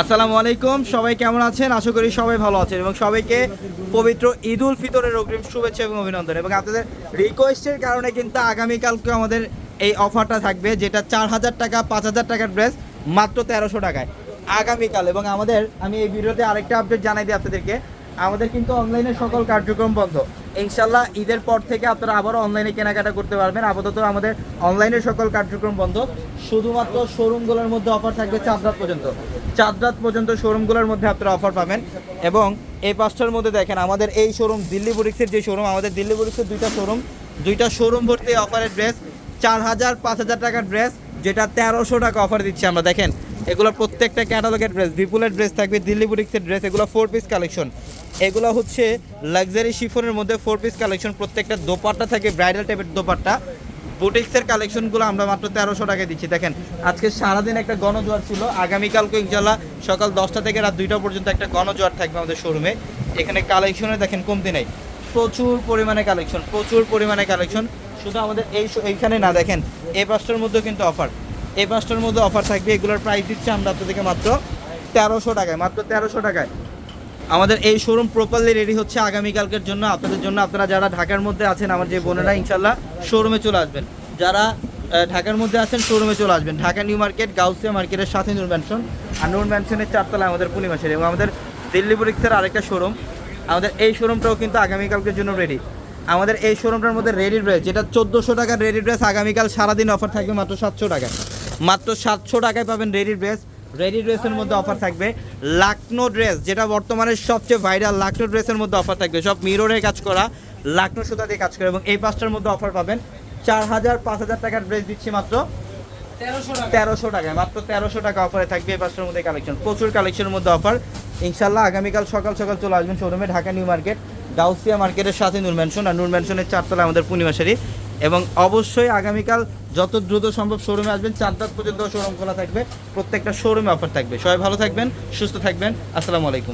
আসসালামু আলাইকুম, সবাই কেমন আছেন? আশা করি সবাই ভালো আছেন এবং সবাইকে পবিত্র ঈদ উল ফিতরের অগ্রিম শুভেচ্ছা এবং অভিনন্দন। এবং আপনাদের রিকোয়েস্টের কারণে কিন্তু আগামীকালকে আমাদের এই অফারটা থাকবে, যেটা চার হাজার টাকা, পাঁচ হাজার টাকার ড্রেস মাত্র তেরোশো টাকায়। আগামীকাল এবং আমাদের, আমি এই ভিডিওতে আরেকটা আপডেট জানাই দিই আপনাদেরকে। আমাদের কিন্তু অনলাইনে সকল কার্যক্রম বন্ধ। ইনশাল্লাহ ঈদের পর থেকে আপনারা আবারও অনলাইনে কেনাকাটা করতে পারবেন। আপাতত আমাদের অনলাইনে সকল কার্যক্রম বন্ধ। শুধুমাত্র শোরুমগুলোর মধ্যে অফার থাকবে চার রাত পর্যন্ত। চার রাত পর্যন্ত শোরুমগুলোর মধ্যে আপনারা অফার পাবেন। এবং এই পাঁচটার মধ্যে দেখেন, আমাদের এই শোরুম দিল্লি বুরিক্সের যে শোরুম আমাদের দিল্লি বুরিক্সের দুইটা শোরুম দুইটা শোরুম ভর্তি অফারের ড্রেস চার হাজার, পাঁচ হাজার টাকার ড্রেস যেটা তেরোশো টাকা অফার দিচ্ছি আমরা। দেখেন এগুলো প্রত্যেকটা ক্যাটালগের ড্রেস বিপুলের ড্রেস থাকবে দিল্লি বুটিক্সের ড্রেস এগুলো ফোর পিস কালেকশন এগুলো হচ্ছে লাক্সারি শিফনের মধ্যে ফোর পিস কালেকশন প্রত্যেকটা দোপাট্টা থাকে ব্রাইডাল টাইপের দোপাট্টা। বুটিক্সের কালেকশনগুলো আমরা মাত্র তেরোশো টাকায় দিচ্ছি। দেখেন, আজকে সারাদিন একটা গণজোয়ার ছিল। আগামীকালকে ইনশাল্লাহ সকাল দশটা থেকে রাত দুইটা পর্যন্ত একটা গণজোয়ার থাকবে আমাদের শোরুমে এখানে কালেকশনে দেখেন কমতি নেই। প্রচুর পরিমাণে কালেকশন প্রচুর পরিমাণে কালেকশন শুধু আমাদের এই এইখানে না, দেখেন, এই পাঁচটার মধ্যেও কিন্তু অফার এই পাঁচটার মধ্যে অফার থাকবে, এগুলোর প্রাইস দিচ্ছে আমরা আপনাদেরকে মাত্র তেরোশো টাকায়, মাত্র তেরোশো টাকায়। আমাদের এই শোরুম প্রপারলি রেডি হচ্ছে আগামীকালকের জন্য, আপনাদের জন্য আপনারা যারা ঢাকার মধ্যে আছেন, আমার যে বোনেরা ইনশাল্লাহ শোরুমে চলে আসবেন। যারা ঢাকার মধ্যে আছেন শোরুমে চলে আসবেন। ঢাকা নিউ মার্কেট, গাউসিয়া মার্কেটের সাথে নূর ম্যানশন আর নূর ম্যানশনের চারতলা আমাদের পূর্ণিমাসের এবং আমাদের দিল্লি বুরিক্সের আরেকটা শোরুম আমাদের এই শোরুমটাও কিন্তু আগামীকালকের জন্য রেডি আমাদের এই শোরুমটার মধ্যে রেডি ড্রেস যেটা চোদ্দোশো টাকার রেডি ড্রেস আগামীকাল সারাদিন অফার থাকবে মাত্র সাতশো টাকায়। মাত্র সাতশো টাকায় পাবেন রেডি ড্রেস। রেডি ড্রেসের মধ্যে অফার থাকবে লাকনো ড্রেস যেটা বর্তমানে সবচেয়ে ভাইরাল লাকনো ড্রেসের মধ্যে অফার থাকবে। সব মিররের কাজ করা লাকনো সুতা দিয়ে কাজ করে এবং এই পাঁচটার মধ্যে অফার পাবেন চার হাজার পাঁচ হাজার টাকার ড্রেস দিচ্ছি মাত্র তেরোশো টাকায় মাত্র তেরোশো টাকা অফারে থাকবে এই পাঁচটার মধ্যে কালেকশন প্রচুর কালেকশনের মধ্যে অফার ইনশাল্লাহ আগামীকাল সকাল সকাল চলে আসবেন শোরুমে ঢাকা নিউ মার্কেট গাউসিয়া মার্কেটের সাথে নূর ম্যানশন আর নূর ম্যানশনের চারতলা আমাদের পূর্ণিমাশারি এবং অবশ্যই আগামীকাল যত দ্রুত সম্ভব শোরুমে আসবেন, চার রাত পর্যন্ত শোরুম খোলা থাকবে, প্রত্যেকটা শোরুমে অফার থাকবে। সবাই ভালো থাকবেন, সুস্থ থাকবেন, আসসালামু আলাইকুম।